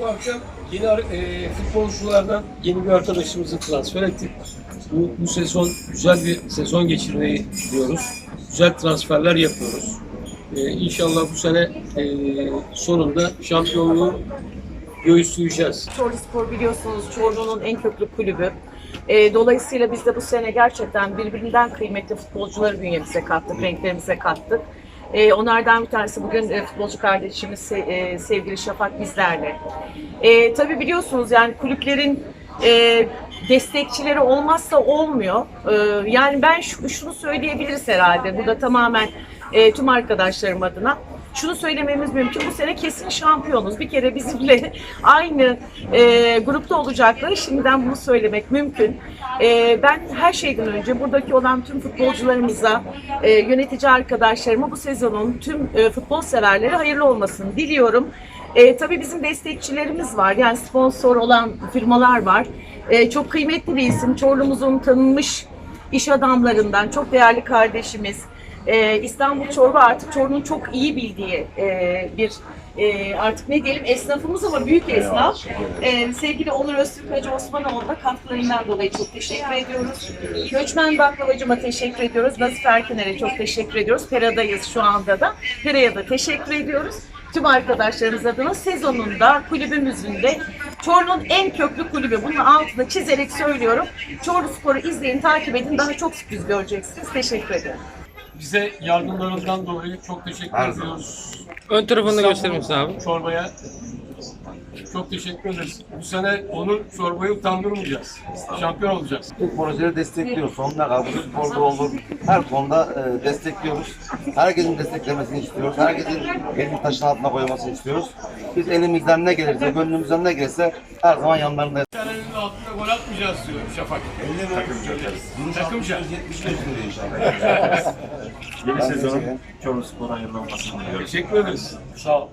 Bu akşam yeni e, futbolculardan yeni bir arkadaşımızı transfer ettik. Bu, bu sezon güzel bir sezon geçirmeyi diliyoruz. Güzel transferler yapıyoruz. E, inşallah bu sene e, sonunda şampiyonluğu göğüsleyeceğiz. Çorlu Spor biliyorsunuz Çorlu'nun en köklü kulübü. Ee, dolayısıyla biz de bu sene gerçekten birbirinden kıymetli futbolcuları bünyemize kattık, renklerimize kattık. Ee, onlardan bir tanesi bugün e, futbolcu kardeşimiz e, sevgili Şafak bizlerle. Ee, tabii biliyorsunuz yani kulüplerin e, destekçileri olmazsa olmuyor. Ee, yani ben şu- şunu söyleyebiliriz herhalde. Bu da tamamen e, tüm arkadaşlarım adına şunu söylememiz mümkün. Bu sene kesin şampiyonuz. Bir kere bizimle aynı e, grupta olacakları şimdiden bunu söylemek mümkün. E, ben her şeyden önce buradaki olan tüm futbolcularımıza, e, yönetici arkadaşlarıma bu sezonun tüm e, futbol severlere hayırlı olmasını diliyorum. E, tabii bizim destekçilerimiz var. Yani sponsor olan firmalar var. E, çok kıymetli bir isim. Çorlu'muzun tanınmış iş adamlarından çok değerli kardeşimiz. Ee, İstanbul Çorba artık Çorlu'nun çok iyi bildiği e, bir e, artık ne diyelim esnafımız ama büyük esnaf. Ee, sevgili Onur Öztürk Hacı Osmanoğlu'na katkılarından dolayı çok teşekkür ediyoruz. Göçmen baklavacıma teşekkür ediyoruz. Nazif Erkener'e çok teşekkür ediyoruz. Pera'dayız şu anda da. Pera'ya da teşekkür ediyoruz. Tüm arkadaşlarımız adına sezonunda kulübümüzün de Çorlu'nun en köklü kulübü. Bunun altını çizerek söylüyorum. Çorlu Spor'u izleyin, takip edin. Daha çok sürpriz göreceksiniz. Teşekkür ederim. Bize yardımlarından dolayı çok teşekkür ediyoruz. Ön tarafını gösterir misin abi? Çorbaya çok teşekkür ederiz. Bu sene onun çorbayı utandırmayacağız. Şampiyon olacağız. Bu projeleri destekliyoruz. Sonuna kadar bu sporda olur. Her konuda e, destekliyoruz. Herkesin desteklemesini istiyoruz. Herkesin elini taşın altına koymasını istiyoruz. Biz elimizden ne gelirse, gönlümüzden ne gelirse her zaman yanlarındayız. Senenin altında gol atmayacağız diyor Şafak. Takımca. Yeni sezonun Çorlu Spor'a hayırlı olmasını diliyorum. Teşekkür ederiz. Sağ ol.